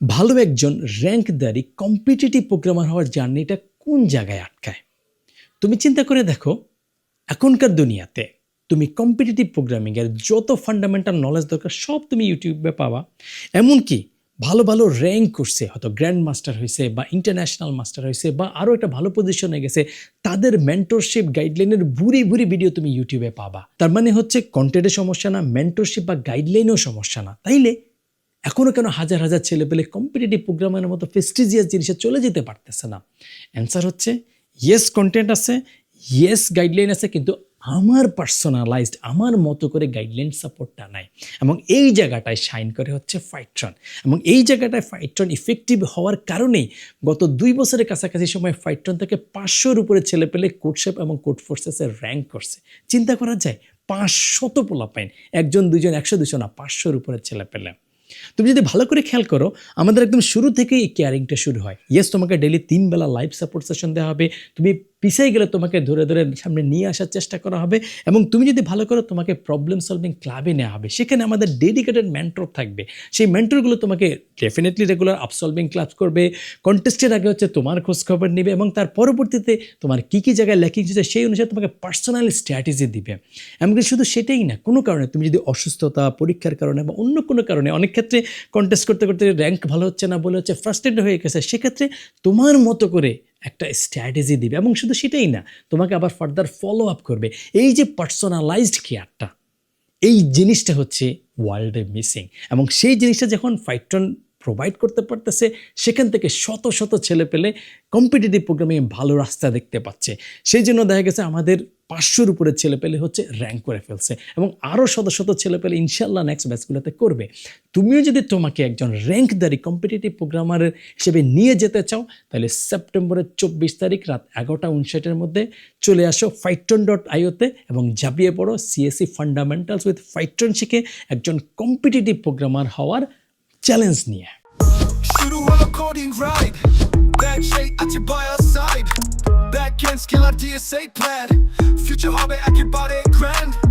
ভালো একজন র্যাঙ্কদারি competitive programmer হওয়ার জার্নিটা কোন জায়গায় আটকায়? তুমি চিন্তা করে দেখো, এখনকার দুনিয়াতে তুমি কম্পিটিটিভ প্রোগ্রামিংয়ের যত ফান্ডামেন্টাল নলেজ দরকার সব তুমি ইউটিউবে পাবা। এমনকি ভালো ভালো র্যাঙ্ক করছে হয়তো গ্র্যান্ড মাস্টার হয়েছে বা ইন্টারন্যাশনাল মাস্টার হয়েছে বা আরও একটা ভালো পজিশনে গেছে, তাদের মেন্টরশিপ গাইডলাইনের ভুরি ভুরি ভিডিও তুমি ইউটিউবে পাবা। তার মানে হচ্ছে কন্টেন্টের সমস্যা না মেন্টরশিপ বা গাইডলাইনেও সমস্যা না। তাইলে এখনও কেন হাজার হাজার ছেলে পেলে কম্পিটিটিভ প্রোগ্রামের মতো ফেস্টিজিয়াস জিনিসে চলে যেতে পারতেছে না? অ্যান্সার হচ্ছে ইয়েস কন্টেন্ট আছে ইয়েস গাইডলাইন আছে, কিন্তু আমার পার্সোনালাইজড আমার মতো করে গাইডলাইন সাপোর্টটা নাই। এবং এই জায়গাটায় শাইন করে হচ্ছে ফাইট্রন এবং এই জায়গাটায় ফাইট্রন ইফেক্টিভ হওয়ার কারণেই গত দুই বছরের কাছাকাছি সময় ফাইট্রন থেকে পাঁচশোর উপরে ছেলে পেলে কোর্টশেপ এবং কোর্ট ফোর্সেসের র্যাঙ্ক করছে। চিন্তা করা যায়, পাঁচশত পোলা পাইন একজন দুজন একশো দুশো না, পাঁচশোর উপরে ছেলে পেলে তুমি যদি ভালো করে খেয়াল করো, আমাদের একদম শুরু থেকেই এই কেয়ারিংটা শুরু হয়। ইয়েস তোমাকে ডেলি তিন বেলা লাইভ সাপোর্ট সেশন দেওয়া হবে। তুমি পিছিয়ে গেলে তোমাকে ধরে ধরে সামনে নিয়ে আসার চেষ্টা করা হবে এবং তুমি যদি ভালো করো তোমাকে প্রবলেম সলভিং ক্লাবে নেওয়া হবে, সেখানে আমাদের ডেডিকেটেড মেন্টর থাকবে। সেই মেন্টরগুলো তোমাকে ডেফিনেটলি রেগুলার আপসলভিং ক্লাস করবে কন্টেস্টের আগে হচ্ছে তোমার খোঁজখবর নেবে এবং তার পরবর্তীতে তোমার কী কী জায়গায় ল্যাকিং হচ্ছে সেই অনুসারে তোমাকে পার্সোনাল স্ট্র্যাটেজি দিবে। এমনকি শুধু সেটাই না, কোনো কারণে তুমি যদি অসুস্থতা, পরীক্ষার কারণে বা অন্য কোনো কারণে অনেক ক্ষেত্রে কন্টেস্ট করতে করতে র্যাঙ্ক ভালো হচ্ছে না বলে হচ্ছে ফ্রাস্ট্রেটেড হয়ে গেছে, সেক্ষেত্রে তোমার মতো করে একটা স্ট্র্যাটেজি দিবে এবং শুধু সেটাই না, তোমাকে আবার ফার্দার ফলো আপ করবে। এই যে পার্সোনালাইজড কেয়ারটা এই জিনিসটা হচ্ছে ওয়ার্ল্ডে মিসিং এবং সেই জিনিসটা যখন ফাইটন প্রোভাইড করতে পারতেছে, সেখান থেকে শত শত ছেলে পেলে কম্পিটিটিভ প্রোগ্রামে ভালো রাস্তা দেখতে পাচ্ছে। সেই জন্য দেখা গেছে আমাদের পাঁচশোর উপরে ছেলে পেলে হচ্ছে র্যাঙ্ক করে ফেলছে এবং আরও শত শত ছেলে পেলে ইনশাল্লাহ নেক্সট ব্যাচগুলোতে করবে। তুমিও যদি তোমাকে একজন র্যাঙ্কদারি কম্পিটিটিভ প্রোগ্রামারের হিসেবে নিয়ে যেতে চাও, তাহলে সেপ্টেম্বরের চব্বিশ তারিখ রাত এগারোটা উনষাটের মধ্যে চলে আসো ফাইটন ডট আইওতে এবং ঝাঁপিয়ে পড়ো সিএসসি ফান্ডামেন্টালস উইথ ফাইটন শিখে একজন কম্পিটিটিভ প্রোগ্রামার হওয়ার চ্যালেঞ্জ নিয়ে। Skill Skiller DSA plan. Future hobby, I can body grand.